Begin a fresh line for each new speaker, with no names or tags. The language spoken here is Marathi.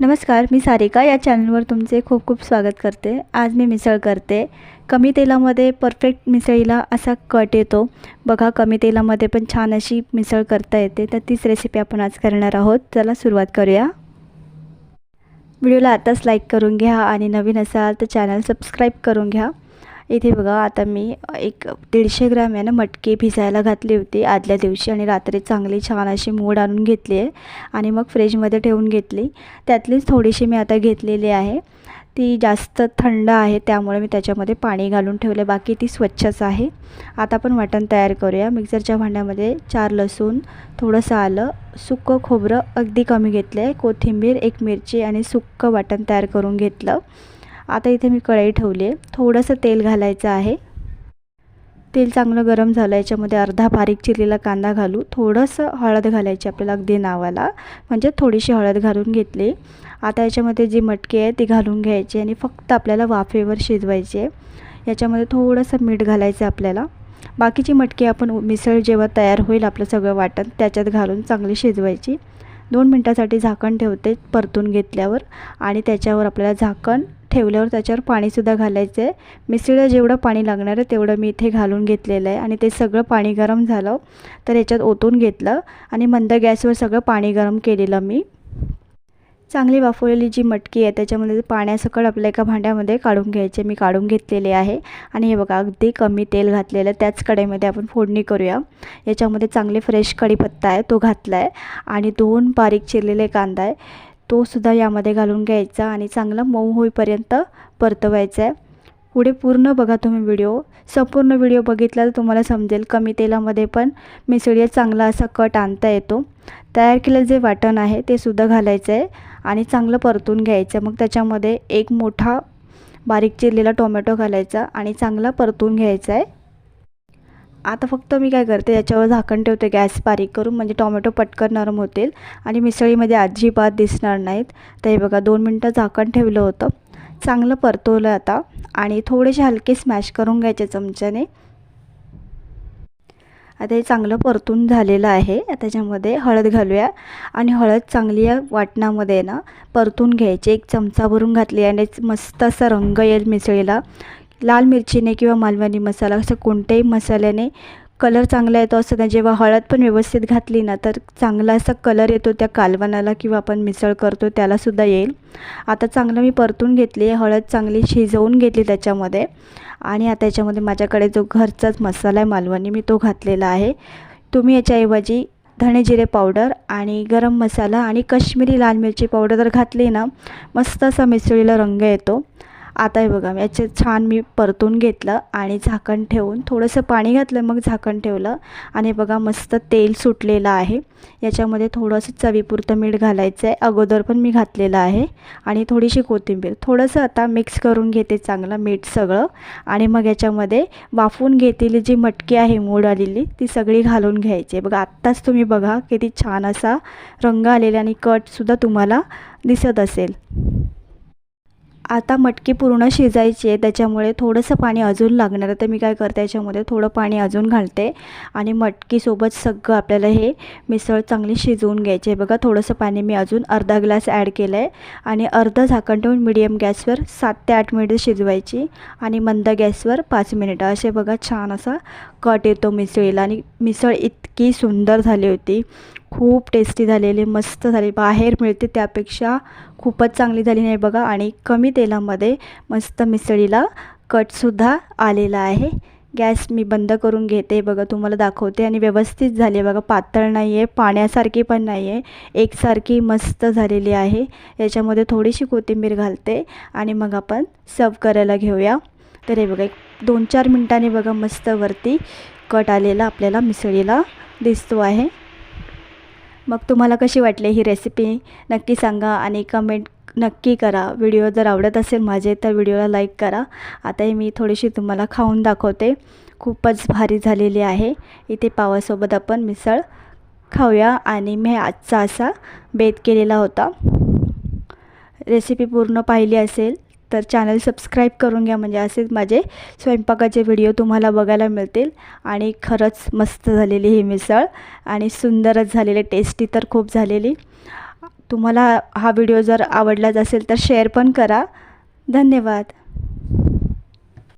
नमस्कार मी सारिका या चॅनलवर तुमचे खूप खूप स्वागत करते. आज मी मिसळ करते. कमी तेलामध्ये परफेक्ट मिसळीला असा कट येतो. बघा कमी तेलामध्ये पण छान अशी मिसळ करता येते. तर तीच रेसिपी आपण आज करणार आहोत. चला सुरुवात करूया. व्हिडिओला आताच लाईक करून घ्या आणि नवीन असाल तर चॅनल सबस्क्राईब करून घ्या. इथे बघा आता मी एक दीडशे ग्रॅम आहे ना मटके भिजायला घातली होती आदल्या दिवशी आणि रात्री चांगली छान अशी मूड आणून घेतली आहे. आणि मग फ्रीजमध्ये ठेवून घेतली. त्यातलीच थोडीशी मी आता घेतलेली आहे. ती जास्त थंड आहे त्यामुळे मी त्याच्यामध्ये पाणी घालून ठेवले बाकी ती स्वच्छच आहे. आता आपण मटण तयार करूया. मिक्सरच्या भांड्यामध्ये चार लसूण थोडंसं आलं सुक्कं खोबरं अगदी कमी घेतलं आहे कोथिंबीर एक मिरची आणि सुक्कं वाटण तयार करून घेतलं. आता इथे मी कढई ठेवली आहे. थोडंसं तेल घालायचं आहे. तेल चांगलं गरम झालं याच्यामध्ये अर्धा बारीक चिरलेला कांदा घालू. थोडंसं हळद घालायची आपल्याला अगदी नावाला. म्हणजे थोडीशी हळद घालून घेतली. आता याच्यामध्ये जी मटकी आहे ती घालून घ्यायची आणि फक्त आपल्याला वाफेवर शिजवायची आहे. याच्यामध्ये थोडंसं मीठ घालायचं आहे आपल्याला. बाकीची मटकी आपण मिसळ जेव्हा तयार होईल आपलं सगळं वाटण त्याच्यात घालून चांगली शिजवायची. दोन मिनटासाठी झाकण ठेवते परतून घेतल्यावर. आणि त्याच्यावर आपल्याला झाकण ठेवल्यावर त्याच्यावर पाणीसुद्धा घालायचं आहे. मिसळीला जेवढं पाणी लागणार आहे तेवढं मी इथे घालून घेतलेलं आहे. आणि ते सगळं पाणी गरम झालं तर याच्यात ओतून घेतलं आणि मंद गॅसवर सगळं पाणी गरम केलेलं मी. चांगली वाफवलेली जी मटकी आहे त्याच्यामध्ये पाण्यासकट आपल्या एका भांड्यामध्ये काढून घ्यायचे मी काढून घेतलेले आहे. आणि हे बघा अगदी कमी तेल घातलेलं आहे. त्याच कढईमध्ये आपण फोडणी करूया. याच्यामध्ये चांगले फ्रेश कढीपत्ता आहे तो घातला आहे. आणि दोन बारीक चिरलेले कांदा आहे. तोसुद्धा यामध्ये घालून घ्यायचा आणि चांगला मऊ होईपर्यंत परतवायचा आहे. पुढे पूर्ण बघा तुम्ही व्हिडिओ. संपूर्ण व्हिडिओ बघितला तर तुम्हाला समजेल कमी तेलामध्ये पण मिसळीत चांगला असा कट आणता येतो. तयार केलेलं जे वाटण आहे ते सुद्धा घालायचं आहे आणि चांगलं परतून घ्यायचं मग त्याच्यामध्ये एक मोठा बारीक चिरलेला टोमॅटो घालायचा आणि चांगला परतून घ्यायचा आहे. आता फक्त मी काय करते याच्यावर झाकण ठेवते गॅस बारीक करून म्हणजे टोमॅटो पटकन नरम होतील. आणि मिसळीमध्ये अजिबात दिसणार नाहीत. तर हे बघा दोन मिनटं झाकण ठेवलं होतं. चांगलं परतवलं आता. आणि थोडेसे हलके स्मॅश करून घ्यायचे चमच्याने. आता हे चांगलं परतून झालेलं आहे. त्याच्यामध्ये हळद घालूया. आणि हळद चांगली या वाटणामध्ये ना परतून घ्यायची. एक चमचा भरून घातली आणि मस्त असा रंग येईल मिसळीला. लाल मिरचीने किंवा मालवणी मसाला असं कोणत्याही मसाल्याने कलर चांगला येतो असं नाही. जेव्हा हळद पण व्यवस्थित घातली ना तर चांगला असा कलर येतो त्या कालवणाला किंवा आपण मिसळ करतो त्यालासुद्धा येईल. आता चांगलं मी परतून घेतली हळद चांगली शिजवून घेतली त्याच्यामध्ये. आणि आता याच्यामध्ये माझ्याकडे जो घरचाच मसाला आहे मालवणी मी तो घातलेला आहे. तुम्ही याच्याऐवजी धणे जिरे पावडर आणि गरम मसाला आणि कश्मीरी लाल मिरची पावडर जर घातली ना मस्त असा मिसळीला रंग येतो. आता हे बघा याचे छान मी परतून घेतलं आणि झाकण ठेवून थोडंसं पाणी घातलं मग झाकण ठेवलं. आणि बघा मस्त तेल सुटलेलं आहे. याच्यामध्ये थोडंसं चवीपुरतं मीठ घालायचं आहे अगोदर पण मी घातलेलं आहे. आणि थोडीशी कोथिंबीर. थोडंसं आता मिक्स करून घेते चांगलं मीठ सगळं. आणि मग याच्यामध्ये वाफवून घेतलेली जी मटकी आहे मोड आलेली ती सगळी घालून घ्यायची. बघा आत्ताच तुम्ही बघा किती छान असा रंग आलेला आणि कटसुद्धा तुम्हाला दिसत असेल. आता मटकी पूर्ण शिजायची आहे त्याच्यामुळे थोडंसं पाणी अजून लागणार आहे. तर मी काय करते याच्यामध्ये थोडं पाणी अजून घालते आणि मटकीसोबत सगळं आपल्याला हे मिसळ चांगली शिजवून घ्यायची आहे. बघा थोडंसं पाणी मी अजून अर्धा ग्लास ॲड केलं आहे आणि अर्धं झाकण ठेवून मिडियम गॅसवर सात ते आठ मिनिटं शिजवायची आणि मंद गॅसवर पाच मिनिटं. असे बघा छान असा कट येतो मिसळीला आणि मिसळ इतकी सुंदर झाली होती. खूप टेस्टी झालेली मस्त झाली. बाहेर मिळते त्यापेक्षा खूपच चांगली झाली नाही बघा. आणि कमी तेलामध्ये मस्त मिसळीला कटसुद्धा आलेला आहे. गॅस मी बंद करून घेते बघा तुम्हाला दाखवते. आणि व्यवस्थित झाली आहे बघा पातळ नाही आहे पाण्यासारखी पण नाही आहे. एकसारखी मस्त झालेली आहे. याच्यामध्ये थोडीशी कोथिंबीर घालते आणि मग आपण सर्व करायला घेऊया. तर हे बघा एक दोन चार मिनटांनी बघा मस्त वरती कट आलेला आपल्याला मिसळीला दिसतो आहे. मग तुम्हाला कशी वाटली ही रेसिपी नक्की सांगा आणि कमेंट नक्की करा. व्हिडिओ जर आवडत असेल माझे तर व्हिडिओला लाईक करा. आताही मी थोडीशी तुम्हाला खाऊन दाखवते. खूपच भारी झालेली आहे. इथे पावासोबत आपण मिसळ खाऊया आणि मी आजचा असा बेत केलेला होता. रेसिपी पूर्ण पाहिली असेल तर चॅनल सबस्क्राईब करून घ्या म्हणजे असेच माझे स्वयंपाकाचे व्हिडिओ तुम्हाला बघायला मिळतील. आणि खरंच मस्त झालेली ही मिसळ आणि सुंदरच झालेली टेस्टी तर खूप झालेली. तुम्हाला हा व्हिडिओ जर आवडलाच असेल तर शेअर पण करा. धन्यवाद.